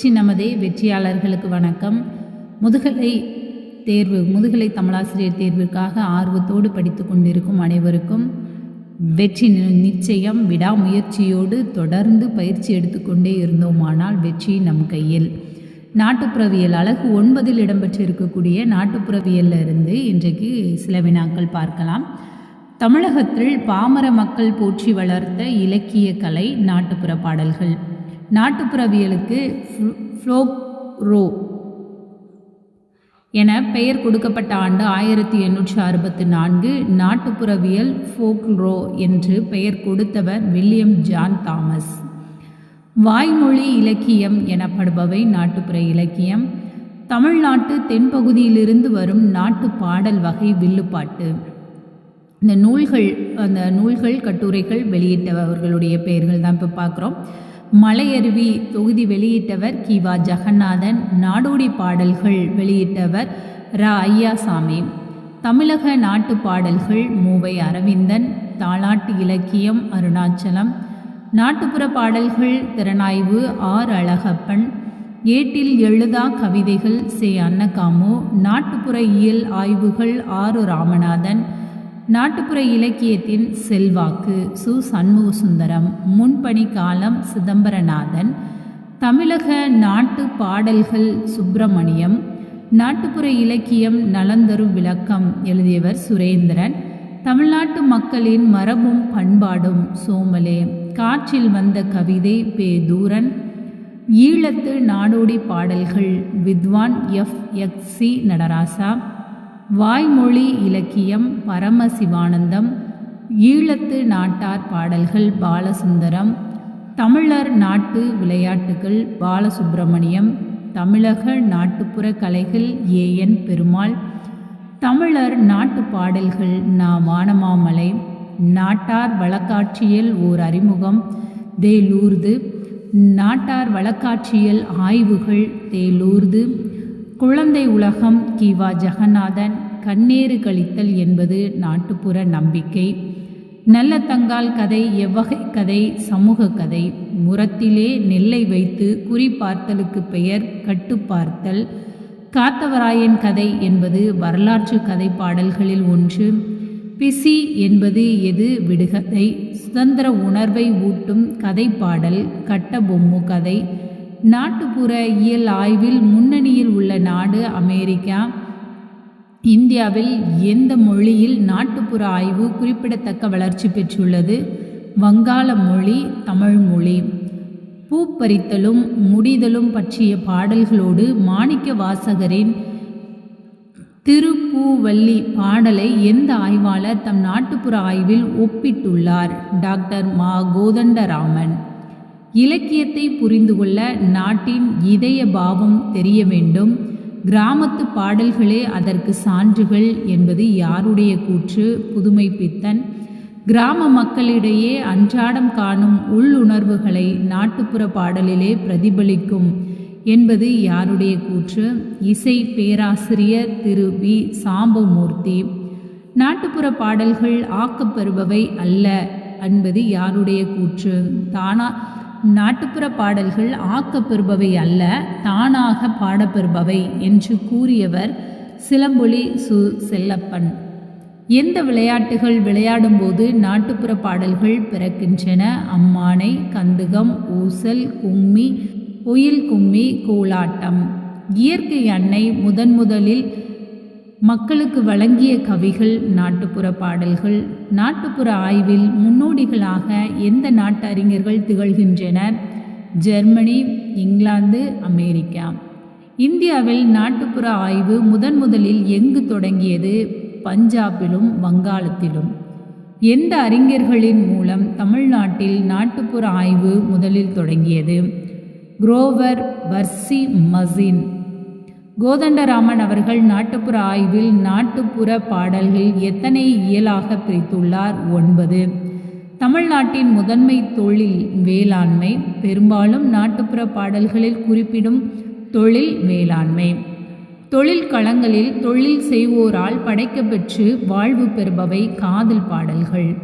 வெற்றி நமதே வெற்றியாளர்களுக்கு வணக்கம். முதுகலை தேர்வு முதுகலை தமிழாசிரியர் தேர்விற்காக ஆர்வத்தோடு படித்து கொண்டிருக்கும் அனைவருக்கும் வெற்றி நி- நிச்சயம் விடாமுயற்சியோடு தொடர்ந்து பயிற்சி எடுத்துக்கொண்டே இருந்தோமானால் வெற்றி நம் கையில். நாட்டுப்புறவியல் அழகு ஒன்பதில் இடம்பெற்றிருக்கக்கூடிய நாட்டுப்புறவியல்ல இருந்து இன்றைக்கு சில வினாக்கள் பார்க்கலாம். தமிழகத்தில் பாமர மக்கள் போற்றி வளர்த்த இலக்கிய கலை நாட்டுப்புற பாடல்கள். நாட்டுப்புறவியலுக்கு ஃப்ளோ- ஃப்ளோக் ரோ என பெயர் கொடுக்கப்பட்ட ஆண்டு ஆயிரத்தி எண்ணூற்றி அறுபத்தி நான்கு நாட்டுப்புறவியல் ஃபோக்ரோ என்று பெயர் கொடுத்தவர் வில்லியம் ஜான் தாமஸ். வாய்மொழி இலக்கியம் எனப்படுபவை நாட்டுப்புற இலக்கியம். தமிழ்நாட்டு தென்பகுதியிலிருந்து வரும் நாட்டு பாடல் வகை வில்லுப்பாட்டு. இந்த நூல்கள் அந்த நூல்கள் கட்டுரைகள் வெளியிட்டவர்களுடைய பெயர்கள் தான் இப்போ பார்க்குறோம் மலையருவி தொகுதி வெளியிட்டவர் கிவா ஜெகநாதன் நாடோடி பாடல்கள் வெளியிட்டவர் ரா. ஐயாசாமி. தமிழக நாட்டு பாடல்கள் மூவை அரவிந்தன் தாளாட்டு இலக்கியம் அருணாச்சலம். நாட்டுப்புற பாடல்கள் திறனாய்வு ஆர். அழகப்பன். ஏட்டில் எழுதா கவிதைகள் சே. அன்னகாமு. நாட்டுப்புற இயல் ஆய்வுகள் ஆறு ராமநாதன். நாட்டுப்புற இலக்கியத்தின் செல்வாக்கு சு. சண்முகசுந்தரம் முன்பணி காலம் சிதம்பரநாதன் தமிழக நாட்டு பாடல்கள் சுப்பிரமணியம் நாட்டுப்புற இலக்கியம் நலந்தரும் விளக்கம் எழுதியவர் சுரேந்திரன் தமிழ்நாட்டு மக்களின் மரபும் பண்பாடும் சோமலே காற்றில் வந்த கவிதை பே. தூரன் ஈழத்து நாடோடி பாடல்கள் வித்வான் எஃப். எக்ஸ். சி. நடராசா வாய்மொழி இலக்கியம் பரமசிவானந்தம் ஈழத்து நாட்டார் பாடல்கள் பாலசுந்தரம் தமிழர் நாட்டு விளையாட்டுகள் பாலசுப்பிரமணியம் தமிழக நாட்டுப்புற கலைகள் ஏஎன் பெருமாள் தமிழர் நாட்டு பாடல்கள் நா. வானமாமலை நாட்டார் வழக்காட்சியல் ஓர் அறிமுகம் தேலூர்து நாட்டார் வழக்காட்சியல் ஆய்வுகள் தேலூர்து குழந்தை உலகம் கிவா ஜெகநாதன் கண்ணேறு கழித்தல் என்பது நாட்டுப்புற நம்பிக்கை. நல்ல தங்கால் கதை எவ்வகை கதை சமூக கதை. முரத்திலே நெல்லை வைத்து குறிப்பார்த்தலுக்கு பெயர் கட்டுப்பார்த்தல் காத்தவராயன் கதை என்பது வரலாற்று கதை பாடல்களில் ஒன்று. பிசி என்பது எது விடுகதை. சுதந்திர உணர்வை ஊட்டும் கதை பாடல் கட்ட பொம்மு கதை. நாட்டுப்புற இயல் ஆய்வில் முன்னணியில் உள்ள நாடு அமெரிக்கா. இந்தியாவில் எந்த மொழியில் நாட்டுப்புற ஆய்வு குறிப்பிடத்தக்க வளர்ச்சி பெற்றுள்ளது? வங்காள மொழி தமிழ் மொழி. பூப்பறித்தலும் முடிதலும் பற்றிய பாடல்களோடு மாணிக்க வாசகரின் திருப்பூவல்லி பாடலை எந்த ஆய்வாளர் தம் நாட்டுப்புற ஆய்வில் ஒப்பிட்டுள்ளார்? டாக்டர் மா. கோதண்டராமன். இலக்கியத்தை புரிந்து கொள்ள நாட்டின் இதய பாவம் தெரிய வேண்டும். கிராமத்து பாடல்களே அதற்கு சான்றுகள் என்பது யாருடைய கூற்று? புதுமை பித்தன். கிராம மக்களிடையே அன்றாடம் காணும் உள்ளுணர்வுகளை நாட்டுப்புற பாடலிலே பிரதிபலிக்கும் என்பது யாருடைய கூற்று? இசை பேராசிரியர் திரு. வி சாம்பமூர்த்தி. நாட்டுப்புற பாடல்கள் ஆக்கப்பெறுபவை அல்ல என்பது யாருடைய கூற்று? தானா நாட்டுப்புற பாடல்கள் ஆக்கப்பெறுபவை அல்ல தானாக பாடப்பெறுபவை என்று கூறியவர் சிலம்பொலி சு செல்லப்பன். எந்த விளையாட்டுகள் விளையாடும்போது நாட்டுப்புற பாடல்கள் பிறக்கின்றன? அம்மானை கந்துகம் ஊசல் கும்மி ஒயில் கும்மி கோலாட்டம். இயற்கை அன்னை முதன் முதலில் மக்களுக்கு வழங்கிய கவிகள் நாட்டுப்புற பாடல்கள் நாட்டுப்புற ஆய்வில் முன்னோடிகளாக எந்த நாட்டு அறிஞர்கள் திகழ்கின்றனர்? Germany England America. இந்தியாவில் நாட்டுப்புற ஆய்வு முதன் முதலில் எங்கு தொடங்கியது? பஞ்சாபிலும் வங்காளத்திலும். எந்த அறிஞர்களின் மூலம் தமிழ்நாட்டில் நாட்டுப்புற ஆய்வு முதலில் தொடங்கியது? Grower Warsi machine. கோதண்டராமன் அவர்கள் நாட்டுப்புற ஆய்வில் நாட்டுப்புற பாடல்கள் எத்தனை இயலாக பிரித்துள்ளார்? ஒன்பது. தமிழ்நாட்டின் முதன்மை தொழில் வேளாண்மை பெரும்பாலும் நாட்டுப்புற பாடல்களில் குறிப்பிடும் தொழில் வேளாண்மை. தொழில் களங்களில் தொழில் செய்வோரால் படைக்கப்பெற்று வாழ்வு பெறுபவை காதல் பாடல்கள்.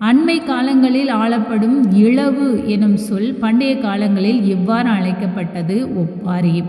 அண்மை காலங்களில் ஆளப்படும் இளவு எனும் சொல் பண்டைய காலங்களில் எவ்வாறு அழைக்கப்பட்டது? ஒப்பாரி.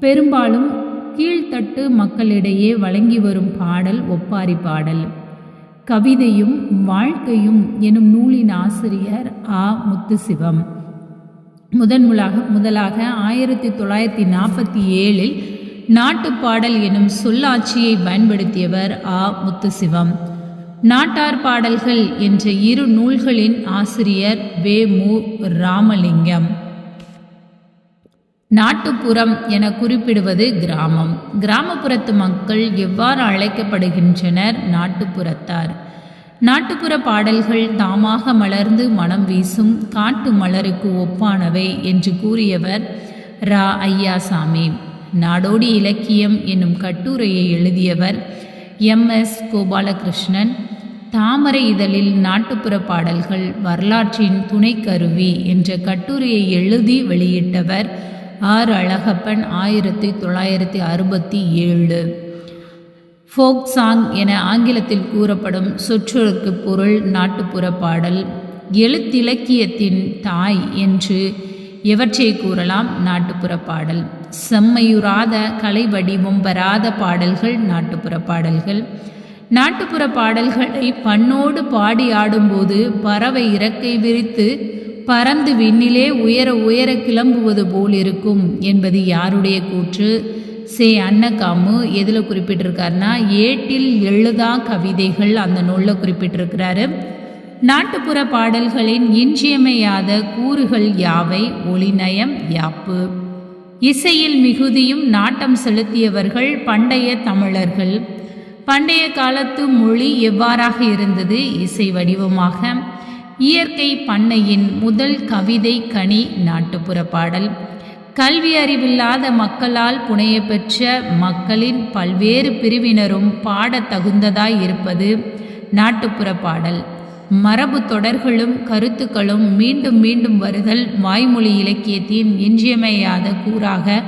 பெரும்பாலும் கீழ்த்தட்டு மக்களிடையே வழங்கி வரும் பாடல் ஒப்பாரி பாடல். கவிதையும் வாழ்க்கையும் எனும் நூலின் ஆசிரியர் ஆ. முத்துசிவம். முதன்முலாக முதலாக ஆயிரத்தி தொள்ளாயிரத்தி நாற்பத்தி ஏழில் நாட்டுப்பாடல் எனும் சொல்லாட்சியை பயன்படுத்தியவர் ஆ. முத்துசிவம். நாட்டார் பாடல்கள் என்ற இரு நூல்களின் ஆசிரியர் வே. மு. ராமலிங்கம். நாட்டுப்புறம் என குறிப்பிடுவது கிராமம். கிராமப்புறத்து மக்கள் எவ்வாறு அழைக்கப்படுகின்றனர்? நாட்டுப்புறத்தார். நாட்டுப்புற பாடல்கள் தாமாக மலர்ந்து மனம் வீசும் காட்டு மலருக்கு ஒப்பானவை என்று கூறியவர் ரா. ஐயாசாமி. நாடோடி இலக்கியம் என்னும் கட்டுரையை எழுதியவர் எம். எஸ். கோபாலகிருஷ்ணன். தாமரை இதழில் நாட்டுப்புற பாடல்கள் வரலாற்றின் துணைக்கருவி என்ற கட்டுரையை எழுதி வெளியிட்டவர் ஆர் அழகப்பன் ஆயிரத்தி தொள்ளாயிரத்தி அறுபத்தி ஏழு. ஃபோக் சாங் என ஆங்கிலத்தில் கூறப்படும் சொற்றொருக்கு பொருள் நாட்டுப்புற பாடல். எழுத்திலக்கியத்தின் தாய் என்று எவற்றை கூறலாம் நாட்டுப்புற பாடல். செம்மையுறாத கலை வடிவம் வராத பாடல்கள் நாட்டுப்புற பாடல்கள். நாட்டுப்புற பாடல்களை பண்ணோடு பாடி ஆடும்போது பறவை இறக்கை விரித்து பறந்து விண்ணிலே உயர உயர கிளம்புவது போல் இருக்கும் என்பது யாருடைய கூற்று? சே அன்னகாமு எதில் குறிப்பிட்டிருக்காருன்னா ஏட்டில் எழுதா கவிதைகள் அந்த நூலில் குறிப்பிட்டிருக்கிறாரு. நாட்டுப்புற பாடல்களின் இன்றியமையாத கூறுகள் யாவை? ஒளிநயம் யாப்பு. இசையில் மிகுதியும் நாட்டம் செலுத்தியவர்கள் பண்டைய தமிழர்கள். பண்டைய காலத்து மொழி எவ்வாறாக இருந்தது? இசை வடிவமாக. இயற்கை பண்ணையின் முதல் கவிதை கனி நாட்டுப்புற பாடல். கல்வி அறிவில்லாத மக்களால் புனைய பெற்ற மக்களின் பல்வேறு பிரிவினரும் பாடத் தகுந்ததாய் இருப்பது நாட்டுப்புற பாடல். மரபு தொடர்களும் கருத்துக்களும் மீண்டும் மீண்டும் வருதல் வாய்மொழி இலக்கியத்தின் இன்றியமையாத கூறாக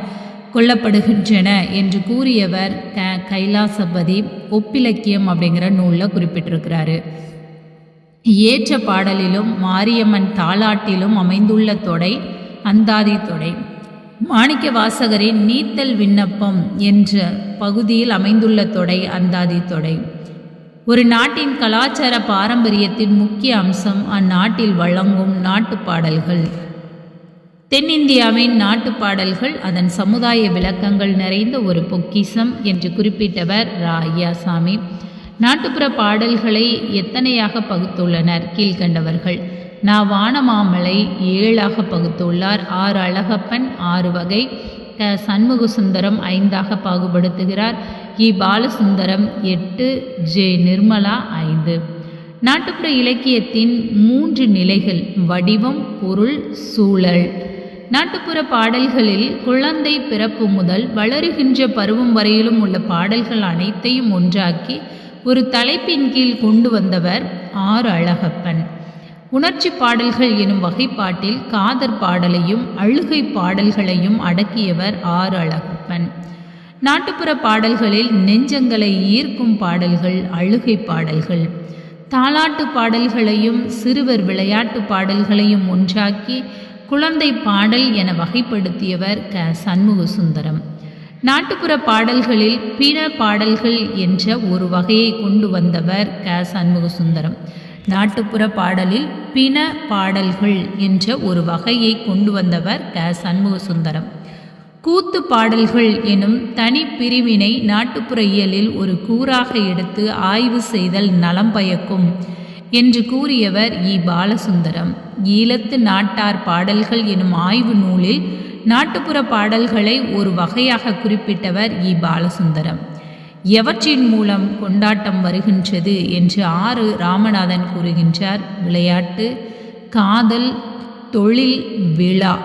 கொள்ளப்படுகின்றன என்று கூறியவர் த கைலாசபதி. ஒப்பிலக்கியம் அப்படிங்கிற நூலில் குறிப்பிட்டிருக்கிறாரு. ஏற்ற பாடலிலும் மாரியம்மன் தாலாட்டிலும் அமைந்துள்ள தொடை அந்தாதி தொடை. மாணிக்க வாசகரின் நீத்தல் விண்ணப்பம் என்ற பகுதியில் அமைந்துள்ள தொடை அந்தாதி தொடை. ஒரு நாட்டின் கலாச்சார பாரம்பரியத்தின் முக்கிய அம்சம் அந்நாட்டில் வழங்கும் நாட்டு பாடல்கள். தென்னிந்தியாவின் நாட்டு பாடல்கள் அதன் சமுதாய விளக்கங்கள் நிறைந்த ஒரு பொக்கிசம் என்று குறிப்பிட்டவர் ரா ஐயாசாமி நாட்டுப்புற பாடல்களை எத்தனையாக பகுத்துள்ளனர்? கீழ்கண்டவர்கள். நா வானமாமலை ஏழாக பகுத்துள்ளார். ஆறு அழகப்பன் ஆறு வகை. க சண்முக சுந்தரம் ஐந்தாக பாகுபடுத்துகிறார். இ பாலசுந்தரம் எட்டு ஜே நிர்மலா ஐந்து. நாட்டுப்புற இலக்கியத்தின் மூன்று நிலைகள் வடிவம் பொருள் சூழல். நாட்டுப்புற பாடல்களில் குழந்தை பிறப்பு முதல் வளருகின்ற பருவம் வரையிலும் உள்ள பாடல்கள் அனைத்தையும் ஒன்றாக்கி ஒரு தலைப்பின் கீழ் கொண்டு வந்தவர் ஆர் அழகப்பன். உணர்ச்சி பாடல்கள் எனும் வகைப்பாட்டில் காதர் பாடலையும் அழுகை பாடல்களையும் அடக்கியவர் ஆர் அழகப்பன். நாட்டுப்புற பாடல்களில் நெஞ்சங்களை ஈர்க்கும் பாடல்கள் அழுகை பாடல்கள். தாலாட்டு பாடல்களையும் சிறுவர் விளையாட்டு பாடல்களையும் ஒன்றாக்கி குழந்தை பாடல் என வகைப்படுத்தியவர் க. சண்முக சுந்தரம் நாட்டுப்புற பாடல்களில் பிற பாடல்கள் என்ற ஒரு வகையை கொண்டு வந்தவர் க. சண்முக சுந்தரம் நாட்டுப்புற பாடலில் பிண பாடல்கள் என்ற ஒரு வகையை கொண்டு வந்தவர் க. சண்முக சுந்தரம் கூத்து பாடல்கள் எனும் தனி பிரிவினை நாட்டுப்புற இயலில் ஒரு கூறாக எடுத்து ஆய்வு செய்தல் நலம் பயக்கும் என்று கூறியவர் இ. பாலசுந்தரம். ஈழத்து நாட்டார் பாடல்கள் எனும் ஆய்வு நூலில் நாட்டுப்புற பாடல்களை ஒரு வகையாக குறிப்பிட்டவர் இ. பாலசுந்தரம். எவற்றின் மூலம் கொண்டாட்டம் வருகின்றது என்று ஆறு ராமநாதன் கூறுகின்றார். விளையாட்டு காதல் தொழில் விழா.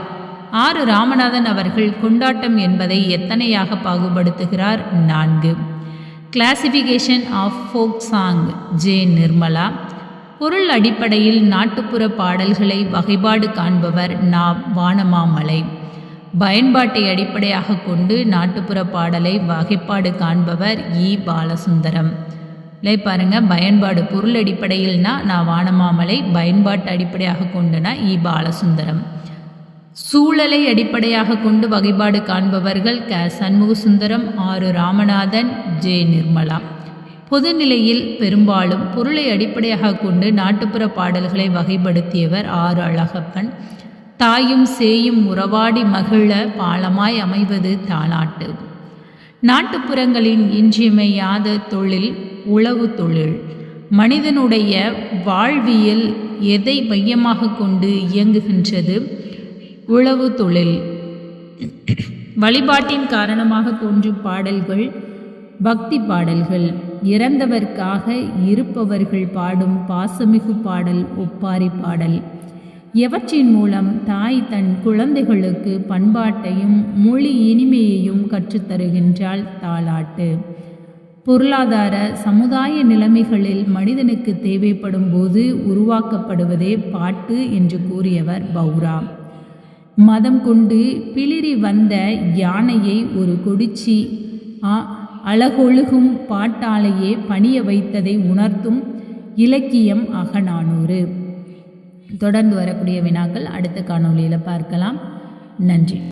ஆறு ராமநாதன் அவர்கள் கொண்டாட்டம் என்பதை எத்தனையாக பாகுபடுத்துகிறார்? நான்கு. Classification of folk song J Nirmala. பொருள் அடிப்படையில் நாட்டுப்புற பாடல்களை வகைப்பாடு காண்பவர் நா. வானமாமலை. பயன்பாட்டை அடிப்படையாக கொண்டு நாட்டுப்புற பாடலை வகைப்பாடு காண்பவர் இ. பாலசுந்தரம். இல்லை பாருங்க பயன்பாடு பொருள் அடிப்படையில்னா நான் வானமாமலை பயன்பாட்டு அடிப்படையாக கொண்டுனா இ. பாலசுந்தரம். சூழலை அடிப்படையாக கொண்டு வகைப்பாடு காண்பவர்கள் க. சண்முகசுந்தரம் ஆறு ராமநாதன் ஜே. நிர்மலா. பொதுநிலையில் பெரும்பாலும் பொருளை அடிப்படையாக கொண்டு நாட்டுப்புற பாடல்களை வகைப்படுத்தியவர் ஆறு அழகப்பன். தாயும் சேயும் உறவாடி மகிழ பாலமாய் அமைவது தாலாட்டு நாட்டுப்புறங்களின் இன்றியமையாத தொழில் உளவு தொழில். மனிதனுடைய வாழ்வியல் எதை மையமாக கொண்டு இயங்குகின்றது? உழவு தொழில். வழிபாட்டின் காரணமாக தோன்றும் பாடல்கள் பக்தி பாடல்கள். இறந்தவர்க்காக இருப்பவர்கள் பாடும் பாசமிகு பாடல் ஒப்பாரி பாடல். எவற்றின் மூலம் தாய் தன் குழந்தைகளுக்கு பண்பாட்டையும் மொழி இனிமையையும் கற்றுத்தருகின்றாள் தாலாட்டு பொருளாதார சமுதாய நிலைமைகளில் மனிதனுக்கு தேவைப்படும் போது உருவாக்கப்படுவதே பாட்டு என்று கூறியவர் பௌரா. மதம் கொண்டு பிளிரி வந்த யானையை ஒரு கொடிச்சி அழகொழுகும் பாட்டாலேயே பணிய வைத்ததை உணர்த்தும் இலக்கியம் அகநானூறு. தொடர்ந்து வரக்கூடிய வினாக்கள் அடுத்த காணொளியில் பார்க்கலாம். நன்றி.